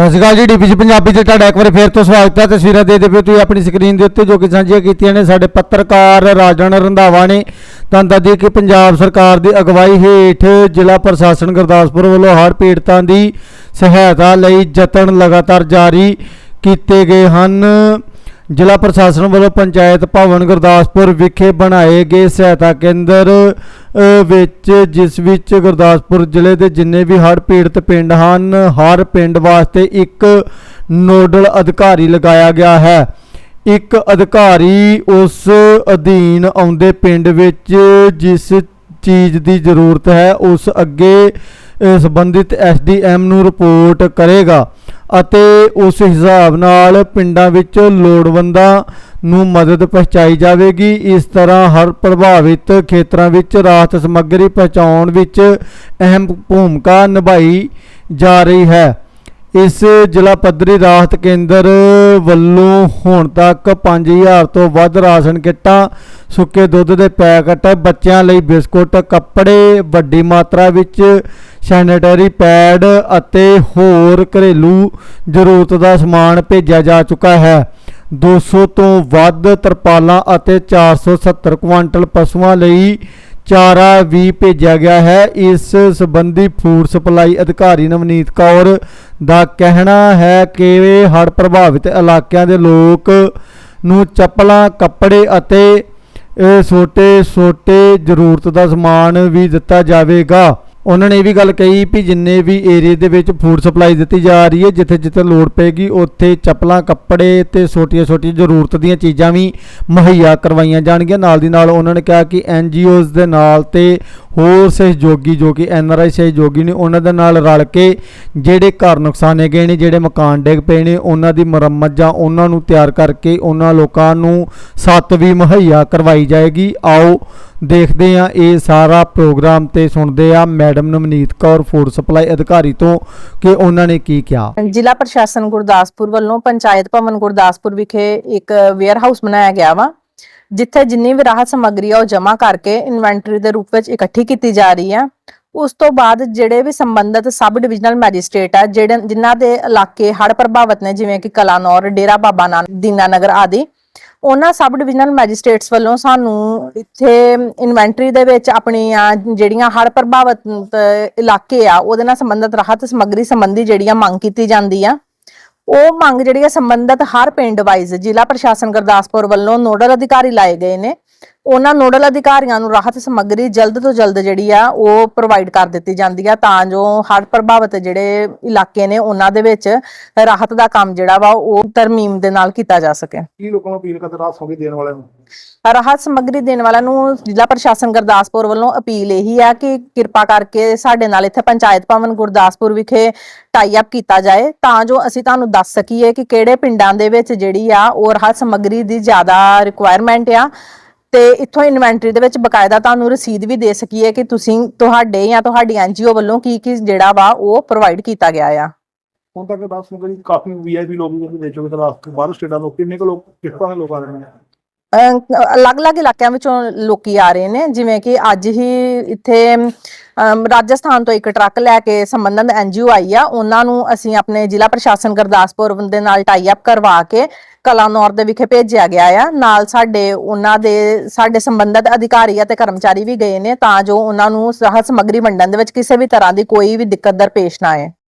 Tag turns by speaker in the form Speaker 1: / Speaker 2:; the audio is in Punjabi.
Speaker 1: ਸਤਿ ਸ਼੍ਰੀ ਅਕਾਲ ਜੀ ਡੀਪੀਸੀ ਪੰਜਾਬੀ ਤੇ ਤੁਹਾਡਾ ਇੱਕ ਵਾਰ ਫੇਰ ਤੋਂ ਸਵਾਗਤ ਹੈ। ਤਸਵੀਰਾਂ ਦੇ ਦਿਓ ਤੁਸੀਂ ਆਪਣੀ ਸਕਰੀਨ ਦੇ ਉੱਤੇ ਜੋ ਕਿ ਸਾਂਝੀਆਂ ਕੀਤੀਆਂ ਨੇ। ਸਾਡੇ ਪੱਤਰਕਾਰ ਰਾਜਨ ਰੰਧਾਵਾ ਨੇ ਤਾਂ ਦੱਸਦੀ ਕਿ ਪੰਜਾਬ ਸਰਕਾਰ ਦੀ ਅਗਵਾਈ ਹੇਠ ਜ਼ਿਲ੍ਹਾ ਪ੍ਰਸ਼ਾਸਨ ਗੁਰਦਾਸਪੁਰ ਵੱਲੋਂ ਹਰ ਪੀੜਤਾਂ ਦੀ ਸਹਾਇਤਾ ਲਈ ਯਤਨ ਲਗਾਤਾਰ ਜਾਰੀ ਕੀਤੇ ਗਏ ਹਨ। ਜ਼ਿਲ੍ਹਾ ਪ੍ਰਸ਼ਾਸਨ ਵੱਲੋਂ ਪੰਚਾਇਤ ਭਵਨ ਗੁਰਦਾਸਪੁਰ ਵਿਖੇ ਬਣਾਏ ਗਏ ਸਹਾਇਤਾ ਕੇਂਦਰ ਵਿੱਚ ਜਿਸ ਵਿੱਚ ਗੁਰਦਾਸਪੁਰ ਜ਼ਿਲ੍ਹੇ ਦੇ ਜਿੰਨੇ ਵੀ ਹੜ੍ਹ ਪੀੜਤ ਪਿੰਡ ਹਨ ਹਰ ਪਿੰਡ ਵਾਸਤੇ ਇੱਕ ਨੋਡਲ ਅਧਿਕਾਰੀ ਲਗਾਇਆ ਗਿਆ ਹੈ। ਇੱਕ ਅਧਿਕਾਰੀ ਉਸ ਅਧੀਨ ਆਉਂਦੇ ਪਿੰਡ ਵਿੱਚ ਜਿਸ ਚੀਜ਼ ਦੀ ਜ਼ਰੂਰਤ ਹੈ ਉਸ ਅੱਗੇ ਅ, ਸੰਬੰਧਿਤ ਐਸਡੀਐਮ ਨੂੰ ਰਿਪੋਰਟ ਕਰੇਗਾ। ਅਤੇ ਉਸ ਹਿਸਾਬ ਨਾਲ ਪਿੰਡਾਂ ਵਿੱਚ ਲੋੜਵੰਦਾਂ ਨੂੰ ਮਦਦ ਪਹੁੰਚਾਈ ਜਾਵੇਗੀ। ਇਸ ਤਰ੍ਹਾਂ ਹਰ ਪ੍ਰਭਾਵਿਤ ਖੇਤਰਾਂ ਵਿੱਚ ਰਾਹਤ ਸਮੱਗਰੀ ਪਹੁੰਚਾਉਣ ਵਿੱਚ ਅਹਿਮ ਭੂਮਿਕਾ ਨਿਭਾਈ ਜਾ ਰਹੀ ਹੈ। ਇਸ ਜ਼ਿਲ੍ਹਾ ਪੱਧਰੀ ਰਾਹਤ ਕੇਂਦਰ ਵੱਲੋਂ ਹੁਣ ਤੱਕ 5000 ਤੋਂ ਵੱਧ ਰਾਸ਼ਨ ਕਿੱਟਾਂ, ਸੁੱਕੇ ਦੁੱਧ ਦੇ ਪੈਕਟ, ਬੱਚਿਆਂ ਲਈ ਬਿਸਕੁਟ, ਕੱਪੜੇ, ਵੱਡੀ ਮਾਤਰਾ ਵਿੱਚ ਸੈਨੀਟਰੀ ਪੈਡ ਅਤੇ ਹੋਰ ਘਰੇਲੂ ਜ਼ਰੂਰਤ ਦਾ ਸਮਾਨ ਭੇਜਿਆ ਜਾ ਚੁੱਕਾ ਹੈ। 200 ਤੋਂ ਵੱਧ ਤਰਪਾਲਾਂ ਅਤੇ 470 ਕੁਆਂਟਲ ਪਸ਼ੂਆਂ ਲਈ ਚਾਰਾ ਵੀ ਭੇਜਿਆ ਗਿਆ ਹੈ। ਇਸ ਸੰਬੰਧੀ ਫੂਡ ਸਪਲਾਈ ਅਧਿਕਾਰੀ ਨਵਨੀਤ ਕੌਰ ਦਾ ਕਹਿਣਾ ਹੈ ਕਿ ਹੜ੍ਹ ਪ੍ਰਭਾਵਿਤ ਇਲਾਕਿਆਂ ਦੇ ਲੋਕ ਨੂੰ ਚੱਪਲਾਂ, ਕੱਪੜੇ ਅਤੇ ਛੋਟੇ ਛੋਟੇ ਜ਼ਰੂਰਤ ਦਾ ਸਮਾਨ ਵੀ ਦਿੱਤਾ ਜਾਵੇਗਾ। ਉਹਨਾਂ ਨੇ ਇਹ ਵੀ ਗੱਲ ਕਹੀ ਵੀ ਜਿੰਨੇ ਵੀ ਏਰੀਆ ਦੇ ਵਿੱਚ ਫੂਡ ਸਪਲਾਈ ਦਿੱਤੀ ਜਾ ਰਹੀ ਹੈ, ਜਿੱਥੇ ਜਿੱਥੇ ਲੋੜ ਪੈਗੀ ਉੱਥੇ ਚੱਪਲਾਂ, ਕੱਪੜੇ ਤੇ ਛੋਟੀਆਂ ਛੋਟੀਆਂ ਜ਼ਰੂਰਤ ਦੀਆਂ ਚੀਜ਼ਾਂ ਵੀ ਮੁਹੱਈਆ ਕਰਵਾਈਆਂ ਜਾਣਗੀਆਂ। ਨਾਲ ਦੀ ਨਾਲ ਉਹਨਾਂ ਨੇ ਕਿਹਾ ਕਿ ਐਨਜੀਓਜ਼ ਦੇ ਨਾਲ ਤੇ ਹੋਰ ਸਹਿਯੋਗੀ ਜੋ ਕਿ ਐਨਆਰਆਈ ਸਹਿਯੋਗੀ ਨੇ, ਉਹਨਾਂ ਦੇ ਨਾਲ ਰਲ ਕੇ ਜਿਹੜੇ ਘਰ ਨੁਕਸਾਨੇ ਗਏ ਨੇ, ਜਿਹੜੇ ਮਕਾਨ ਡਿੱਗ ਪਏ ਨੇ, ਉਹਨਾਂ ਦੀ ਮੁਰੰਮਤ ਜਾਂ ਉਹਨਾਂ ਨੂੰ ਤਿਆਰ ਕਰਕੇ ਉਹਨਾਂ ਲੋਕਾਂ ਨੂੰ ਸੱਤ ਵੀ ਮੁਹੱਈਆ ਕਰਵਾਈ ਜਾਏਗੀ। ਆਓ ਦੇਖਦੇ ਆ ਇਹ ਸਾਰਾ ਪ੍ਰੋਗਰਾਮ ਤੇ ਸੁਣਦੇ ਆ madam Navneet Kaur, food supply ਅਧਿਕਾਰੀ ਤੋਂ ਕਿ ਉਹਨਾਂ ਨੇ ਕੀ ਕਿਹਾ।
Speaker 2: ਜ਼ਿਲ੍ਹਾ ਪ੍ਰਸ਼ਾਸਨ ਗੁਰਦਾਸਪੁਰ ਵੱਲੋਂ ਪੰਚਾਇਤ ਭਵਨ ਗੁਰਦਾਸਪੁਰ ਵਿਖੇ ਇੱਕ ਵੇਅਰ ਬਣਾਇਆ ਗਿਆ ਵਾ, ਜਿੱਥੇ ਜਿੰਨੀ ਵੀ ਰਾਹਤ ਸਮੱਗਰੀ ਆ ਉਹ ਜਮ੍ਹਾਂ ਕਰਕੇ ਇਨਵੈਂਟਰੀ ਦੇ ਰੂਪ ਵਿੱਚ ਇਕੱਠੀ ਕੀਤੀ ਜਾ ਰਹੀ ਆ। ਉਸ ਤੋਂ ਬਾਅਦ ਜਿਹੜੇ ਵੀ ਸੰਬੰਧਿਤ ਸਬ ਡਿਵੀਜ਼ਨਲ ਮੈਜਿਸਟ੍ਰੇਟ ਆ, ਜਿਹੜੇ ਜਿਨ੍ਹਾਂ ਦੇ ਇਲਾਕੇ ਹੜ੍ਹ ਪ੍ਰਭਾਵਿਤ ਨੇ, ਜਿਵੇਂ ਕਿ ਕਲਾਨੌਰ, ਡੇਰਾ ਬਾਬਾ ਨਾਨਕ, ਦੀਨਾਨਗਰ ਆਦਿ ਉਹਨਾਂ ਸਬ ਡਿਵੀਜ਼ਨਲ ਮੈਜਿਸਟ੍ਰੇਟਸ ਵੱਲੋਂ ਸਾਨੂੰ ਇੱਥੇ ਇਨਵੈਂਟਰੀ ਦੇ ਵਿੱਚ ਆਪਣੀਆਂ ਜਿਹੜੀਆਂ ਹੜ੍ਹ ਪ੍ਰਭਾਵਿਤ ਇਲਾਕੇ ਆ, ਉਹਦੇ ਨਾਲ ਸੰਬੰਧਿਤ ਰਾਹਤ ਸਮੱਗਰੀ ਸੰਬੰਧੀ ਜਿਹੜੀਆਂ ਮੰਗ ਕੀਤੀ ਜਾਂਦੀ ਆ। ਉਹ ਮੰਗ ਜਿਹੜੀ ਹੈ ਸੰਬੰਧਿਤ ਹਰ ਪਿੰਡ ਵਾਈਜ਼ ਜ਼ਿਲ੍ਹਾ ਪ੍ਰਸ਼ਾਸਨ ਗੁਰਦਾਸਪੁਰ ਵੱਲੋਂ ਨੋਡਲ ਅਧਿਕਾਰੀ ਲਾਏ ਗਏ ਨੇ। ਉਹਨਾਂ ਨੋਡਲ ਅਧਿਕਾਰੀਆਂ ਨੂੰ ਰਾਹਤ ਸਮੱਗਰੀ ਜਲਦ ਤੋਂ ਜਲਦ ਜਿਹੜੀ ਆ ਉਹ ਪ੍ਰੋਵਾਈਡ ਕਰ ਦਿੱਤੀ ਜਾਂਦੀ ਆ ਤਾਂ ਜੋ ਹੜ੍ਹ ਪ੍ਰਭਾਵਿਤ ਜਿਹੜੇ ਇਲਾਕੇ ਨੇ ਉਹਨਾਂ ਦੇ ਵਿੱਚ ਰਾਹਤ ਦਾ ਕੰਮ ਜਿਹੜਾ ਵਾ ਉਹ ਤਰਮੀਮ ਦੇ ਨਾਲ ਕੀਤਾ ਜਾ ਸਕੇ।
Speaker 3: ਕੀ ਲੋਕਾਂ ਨੂੰ ਅਪੀਲ ਕਰਦੇ ਰਾਤ ਸੌਂਗੀ ਦੇਣ ਵਾਲਿਆਂ ਨੂੰ?
Speaker 2: ਰਾਹਤ ਸਮੱਗਰੀ ਦੇਣ ਵਾਲਿਆਂ ਨੂੰ ਜ਼ਿਲ੍ਹਾ ਪ੍ਰਸ਼ਾਸਨ ਗੁਰਦਾਸਪੁਰ ਵੱਲੋਂ ਅਪੀਲ ਇਹੀ ਆ ਕਿ ਕਿਰਪਾ ਕਰਕੇ ਸਾਡੇ ਨਾਲ ਇੱਥੇ ਪੰਚਾਇਤ ਭਵਨ ਗੁਰਦਾਸਪੁਰ ਵਿਖੇ ਟਾਈ ਅਪ ਕੀਤਾ ਜਾਏ ਤਾਂ ਜੋ ਅਸੀਂ ਤੁਹਾਨੂੰ ਦੱਸ ਸਕੀਏ ਕਿ ਕਿਹੜੇ ਪਿੰਡਾਂ ਦੇ ਵਿੱਚ ਜਿਹੜੀ ਆ ਉਹ ਰਾਹਤ ਸਮੱਗਰੀ ਦੀ ਜ਼ਿਆਦਾ ਰਿਕੁਆਇਰਮੈਂਟ ਆ ਤੇ ਇੱਥੋਂ ਇਨਵੈਂਟਰੀ ਦੇ ਵਿੱਚ ਬਕਾਇਦਾ ਤੁਹਾਨੂੰ ਰਸੀਦ ਵੀ ਦੇ ਸਕੀਏ ਕਿ ਤੁਸੀਂ ਤੁਹਾਡੇ ਜਾਂ ਤੁਹਾਡੀ ਐਨਜੀਓ ਵੱਲੋਂ ਕੀ ਕੀ ਜਿਹੜਾ ਵਾ ਉਹ ਪ੍ਰੋਵਾਈਡ ਕੀਤਾ ਗਿਆ ਆ।
Speaker 3: ਹੁਣ ਤੱਕ ਦੱਸ ਮੁਕਰੀ ਕਾਫੀ ਵੀਆਈਪੀ ਲੋਕ ਵੀ ਦੇ ਚੁੱਕੇ ਤਾਂ ਬਾਹਰ ਸਟੇਟਾਂ ਤੋਂ ਕਿੰਨੇ ਕੁ ਲੋਕ, ਕਿਸ ਤਰ੍ਹਾਂ ਦੇ ਲੋਕ ਆ ਰਹੇ ਨੇ?
Speaker 2: ਅਲੱਗ-ਅਲੱਗ ਇਲਾਕਿਆਂ ਵਿੱਚੋਂ ਲੋਕੀ ਆ ਰਹੇ ਨੇ, ਜਿਵੇਂ ਕਿ ਅੱਜ ਹੀ ਇੱਥੇ ਰਾਜਸਥਾਨ ਤੋਂ ਇੱਕ ਟਰੱਕ ਲੈ ਕੇ ਸੰਬੰਧਤ ਐਨਜੀਓ ਆਈ ਆ, ਉਹਨਾਂ ਨੂੰ ਅਸੀਂ ਆਪਣੇ ਜ਼ਿਲ੍ਹਾ ਪ੍ਰਸ਼ਾਸਨ ਗੁਰਦਾਸਪੁਰ ਦੇ ਨਾਲ ਟਾਈ ਅਪ ਕਰਵਾ ਕੇ ਕਲਾਨੌਰ ਦੇ ਵਿਖੇ ਭੇਜਿਆ ਗਿਆ ਆ। ਨਾਲ ਸਾਡੇ, ਉਹਨਾਂ ਦੇ, ਸਾਡੇ ਸੰਬੰਧਤ ਅਧਿਕਾਰੀ ਅਤੇ ਕਰਮਚਾਰੀ ਵੀ ਗਏ ਨੇ, ਤਾਂ ਜੋ ਉਹਨਾਂ ਨੂੰ ਰਾਹਤ ਸਮੱਗਰੀ ਵੰਡਣ ਦੇ ਵਿੱਚ ਕਿਸੇ ਵੀ ਤਰ੍ਹਾਂ ਦੀ ਕੋਈ ਵੀ ਦਿੱਕਤ ਦਰਪੇਸ਼ ਨਾ ਆਏ।